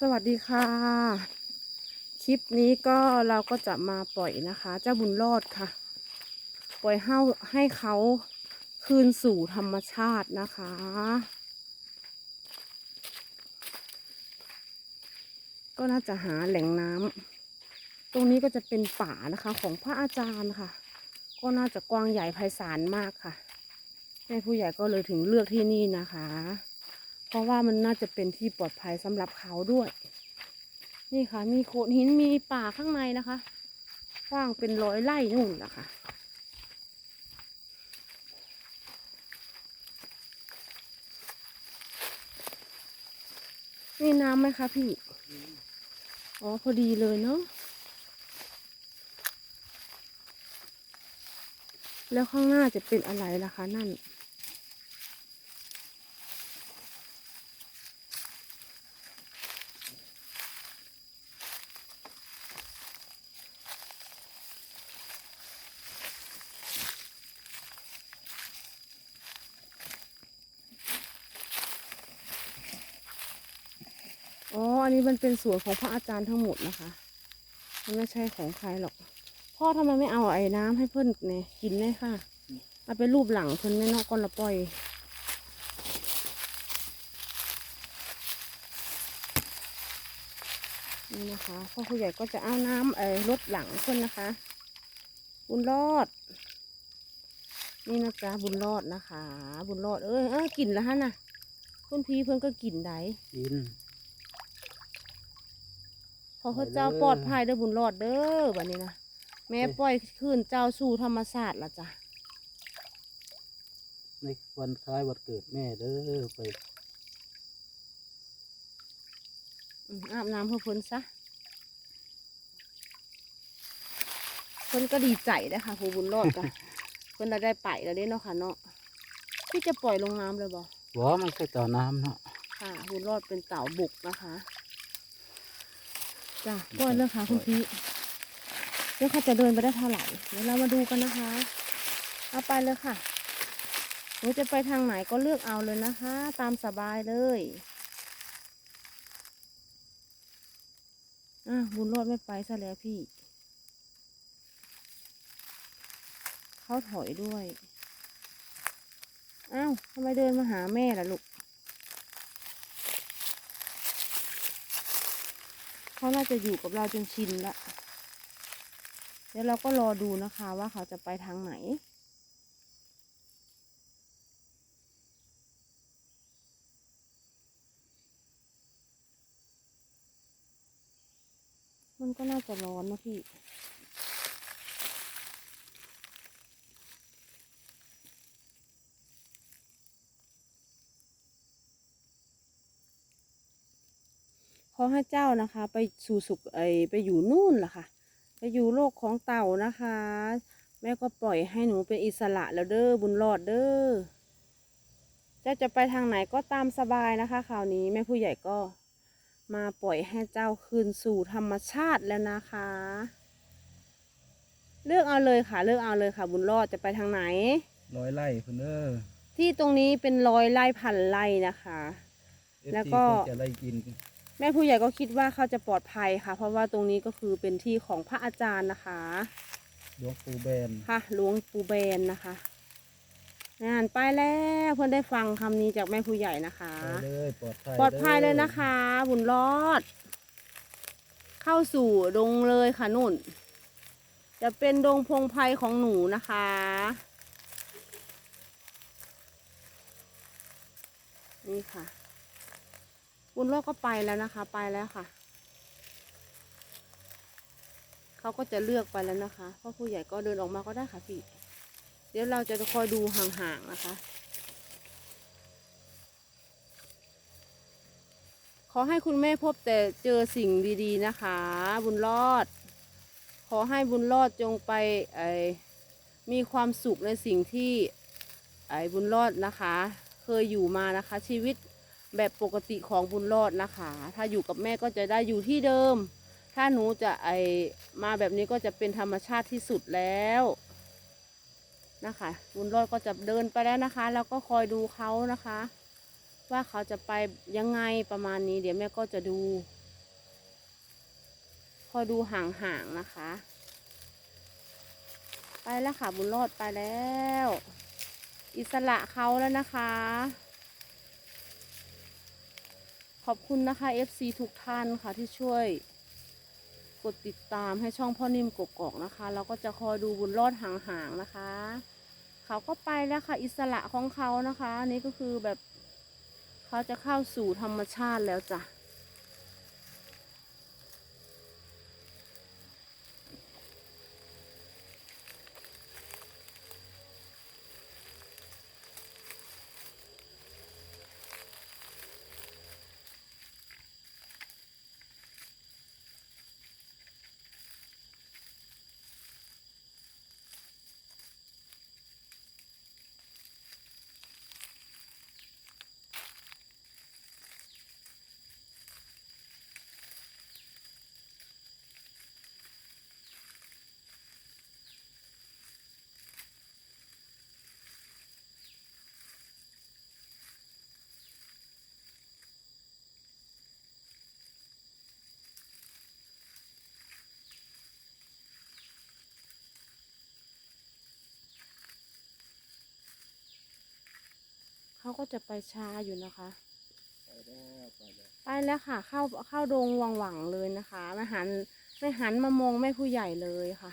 สวัสดีค่ะ คลิปนี้ก็เราก็จะมาปล่อยนะคะ เจ้าบุญรอดค่ะ ปล่อยให้ให้เขาคืนสู่ธรรมชาตินะคะ ก็น่าจะหาแหล่งน้ำตรงนี้ก็จะเป็นป่านะคะของพระอาจารย์ค่ะ ก็น่าจะกว้างใหญ่ไพศาลมากค่ะแม่ผู้ใหญ่ก็เลยถึงเลือกที่นี่นะคะ ราะว่ามันน่าจะเป็นที่ปลอดภัยสำหรับเขาด้วย นี่ค่ะ มีโขดหินมีป่าข้างในนะคะกว้างเป็นร้อยไร่นู่นแหละค่ะนี่น้ำไหมคะพี่ อ๋อ พอดีเลยเนาะ แล้วข้างหน้าจะเป็นอะไรล่ะคะนั่น อันนี้มันเป็นสวนของพระอาจารย์ทั้งหมดนะคะ มันไม่ใช่ของใครหรอก พ่อทำไมไม่เอาไอ้น้ำให้เพื่อนเนี่ยกินเลยค่ะเอาไปรูปหลังเพื่อนไม่นอกก้อนละปล่อยนี่นะคะพ่อผู้ใหญ่ก็จะเอาน้ำเอ่อรถหลังเพื่อนนะคะบุญรอด นี่นะจ๊ะบุญรอดนะคะ บุญรอดเอ้ยเอ้ยกินแล้วฮะน่ะคุณพี่เพื่อนก็กินได้กิน อพระเจ้าปลอดภัยเด้อบุญรอดเด้อบัดนี้นะแม่ปล่อยคืนเจ้าสู่ธรรมศาสตร์ละจ้ะในวันคล้ายวันเกิดแม่เด้อไปอืมอาบน้ำเพื่อเพ้นซะเพิ่นก็ดีใจเลยค่ะผู้บุญรอดจ้ะเพิ่นได้ได้ไปแล้วเด้เนาะค่ะเนาะพี่จะปล่อยลงน้ำเลยบ่หัวมันใช่ต่อน้ำเนาะค่ะบุญรอดเป็นเต่าบุกนะคะ จ้ะปล่อยเลยค่ะคุณพี่เดี๋ยวเขาจะเดินไปได้เท่าไหร่เดี๋ยวเรามาดูกันนะคะ เอาไปเลยค่ะหนูจะไปทางไหนก็เลือกเอาเลยนะคะ ตามสบายเลยอะบุญรอดไม่ไปซะแล้วพี่ เขาถอยด้วย อ้าวทำไมเดินมาหาแม่ล่ะลูก เขาน่าจะอยู่กับเราจนชินละเดี๋ยวเราก็รอดูนะคะว่าเขาจะไปทางไหน มันก็น่าจะร้อนนะพี่ อให้เจ้านะคะ ไปสู่สุขไอไปอยู่นู่นล่ะค่ะ ไปอยู่โลกของเต่านะคะ แม่ก็ปล่อยให้หนูเป็นอิสระแล้วเด้อบุญรอดเด้อเจ้าจะไปทางไหนก็ตามสบายนะคะคราวนี้แม่ผู้ใหญ่ก็มาปล่อยให้เจ้าคืนสู่ธรรมชาติแล้วนะคะ เลือกเอาเลยค่ะ เลือกเอาเลยค่ะ บุญรอดจะไปทางไหน ร้อยไร่เพิ่นเด้อที่ตรงนี้เป็นร้อยไร่พันไร่นะคะ แล้วก็ FT เพิ่นจะได้กินแม่ผู้ใหญ่ก็คิดว่าเขาจะปลอดภัยค่ะ เพราะว่าตรงนี้ก็คือเป็นที่ของพระอาจารย์นะคะหลวงปู่แบนค่ะหลวงปู่แบนนะคะงานไปแล้วเพื่อนได้ฟังคำนี้จากแม่ผู้ใหญ่นะคะ ไปเลยปลอดภัยปลอดภัยเลยด้นะคะ บุญรอด เข้าสู่ดงเลยค่ะนุ่น จะเป็นดงพงไพรของหนูนะคะ นี่ค่ะ บุญรอดก็ไปแล้วนะคะ ไปแล้วค่ะ เขาก็จะเลือกไปแล้วนะคะเพราะผู้ใหญ่ก็เดินออกมาก็ได้ค่ะพี่ เดี๋ยวเราจะคอยดูห่างๆนะคะ ขอให้คุณแม่พบแต่เจอสิ่งดีๆนะคะ บุญรอด ขอให้บุญรอดจงไปไอมีความสุขในสิ่งที่ไอบุญรอดนะคะ เคยอยู่มานะคะชีวิต แบบปกติของบุญรอดนะคะ ถ้าอยู่กับแม่ก็จะได้อยู่ที่เดิม ถ้าหนูจะไอมาแบบนี้ก็จะเป็นธรรมชาติที่สุดแล้วนะคะ บุญรอดก็จะเดินไปแล้วนะคะ แล้วก็คอยดูเขานะคะ ว่าเขาจะไปยังไงประมาณนี้ เดี๋ยวแม่ก็จะดู คอยดูห่างๆนะคะ ไปแล้วค่ะบุญรอดไปแล้ว อิสระเขาแล้วนะคะ ขอบคุณนะคะ FC ทุกท่านค่ะที่ช่วย กดติดตามให้ช่องพ่อนิ่มกกอกนะคะ เราก็จะคอยดูบุญรอดห่างๆนะคะ เขาก็ไปแล้วค่ะ อิสระของเขานะคะ นี่ก็คือแบบเขาจะเข้าสู่ธรรมชาติแล้วจ้ะ เขาก็จะไปช้าอยู่นะคะ ไปแล้วไปแล้วไปแล้วค่ะ เข้าเข้าดงวังหวังๆเลยนะคะ ไม่หันไม่หันมามองแม่ผู้ใหญ่เลยค่ะ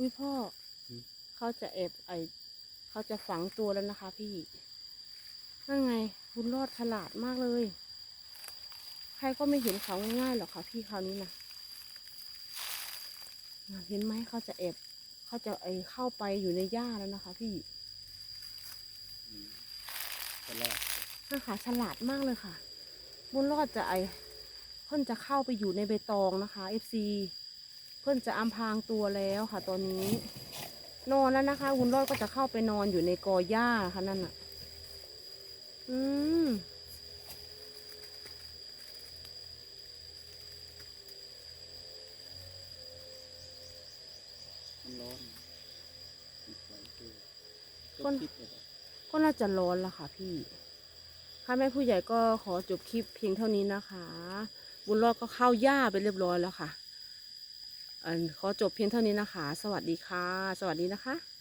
อุ้ยพ่ออเขาจะแอบไอเขาจะฝังตัวแล้วนะคะ พี่นั่นไงบุญรอดฉลาดมากเลย ใครก็ไม่เห็นเขาง่ายๆหรอกค่ะ พี่คราวนี้นะน่ะเห็นไหมเขาจะแอบเขาจะไอเข้าไปอยู่ในหญ้าแล้วนะคะ พี่อืมตลาดน่าค่ะฉลาดมากเลยค่ะ บุญรอดจะไอเพิ่นจะเข้าไปอยู่ในใบตองนะคะ FC เพิ่นจะอำพรางตัวแล้วค่ะ ตอนนี้ นอนแล้วนะคะบุญรอดก็จะเข้าไปนอนอยู่ในกอหญ้าค่ะนั่นน่ะ อืมมันร้อนติดไฟตัวคนคิดเลยเหรอก็น่าจะร้อนละค่ะพี่ ค่ะแม่ผู้ใหญ่ก็ขอจบคลิปเพียงเท่านี้นะคะ บุญรอดก็เข้าหญ้าไปเรียบร้อยแล้วค่ะอัน ขอจบเพียงเท่านี้นะคะ สวัสดีค่ะ สวัสดีนะคะ